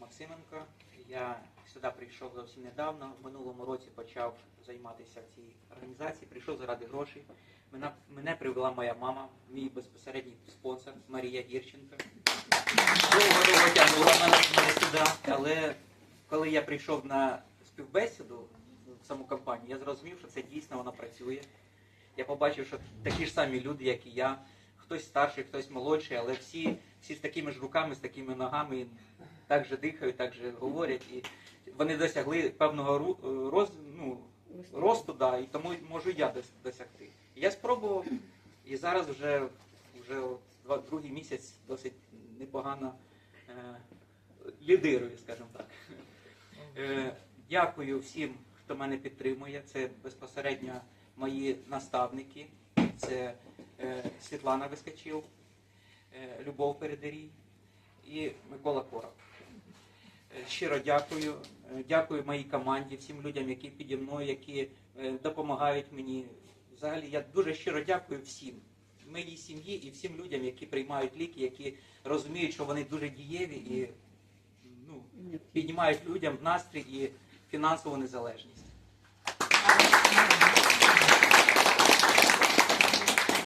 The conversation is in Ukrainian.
Максименко. Я сюди прийшов зовсім недавно. В минулому році почав займатися в цій організації. Прийшов заради грошей. Мене, мене привела моя мама, мій безпосередній спонсор Марія Гірченко. Довго довго тягнула мене, мене сюди, але коли я прийшов на співбесіду в саму компанію, я зрозумів, що це дійсно воно працює. Я побачив, що такі ж самі люди, як і я, хтось старший, хтось молодший, але всі, всі з такими ж руками, з такими ногами, так же дихають, так же говорять. І вони досягли певного роз, ну, росту, да, і тому можу я досягти. Я спробував, і зараз вже, вже два, другий місяць досить непогано е, лідирую, скажімо так. Е, дякую всім, хто мене підтримує. Це безпосередньо мої наставники. Це е, Світлана Вискочил, е, Любов Передерій і Микола Короб. Е, Щиро дякую. Е, Дякую моїй команді, всім людям, які піді мною, які е, допомагають мені. Взагалі я дуже щиро дякую всім. Моїй сім'ї і всім людям, які приймають ліки, які розуміють, що вони дуже дієві і ну, піднімають людям настрій і фінансову незалежність.